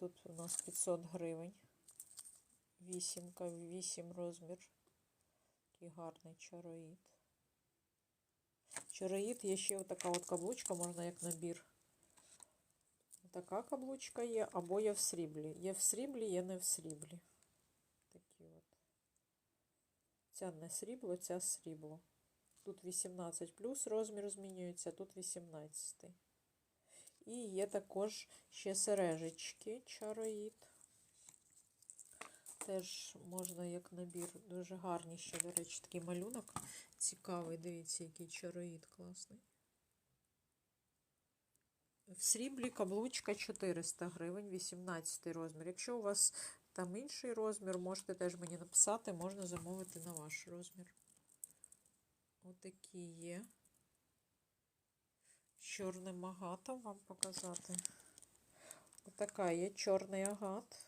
тут у нас 500 гривень. Вісімка, 8 розмір. Такий гарний чароїд. Чароїд є ще така от каблучка, можна як набір. Така каблучка є, або є в сріблі. Є в сріблі, є не в сріблі. Такі от. Ця не срібло, ця срібло. Тут 18 плюс розмір змінюється, тут 18. І є також ще сережечки чароїд. Теж можна як набір. Дуже гарний ще, до речі, такий малюнок. Цікавий, дивіться, який чароїд класний. В сріблі каблучка 400 гривень, 18 розмір. Якщо у вас там інший розмір, можете теж мені написати, можна замовити на ваш розмір. Отакі є. Чорним агатом вам показати. Отака є чорний агат.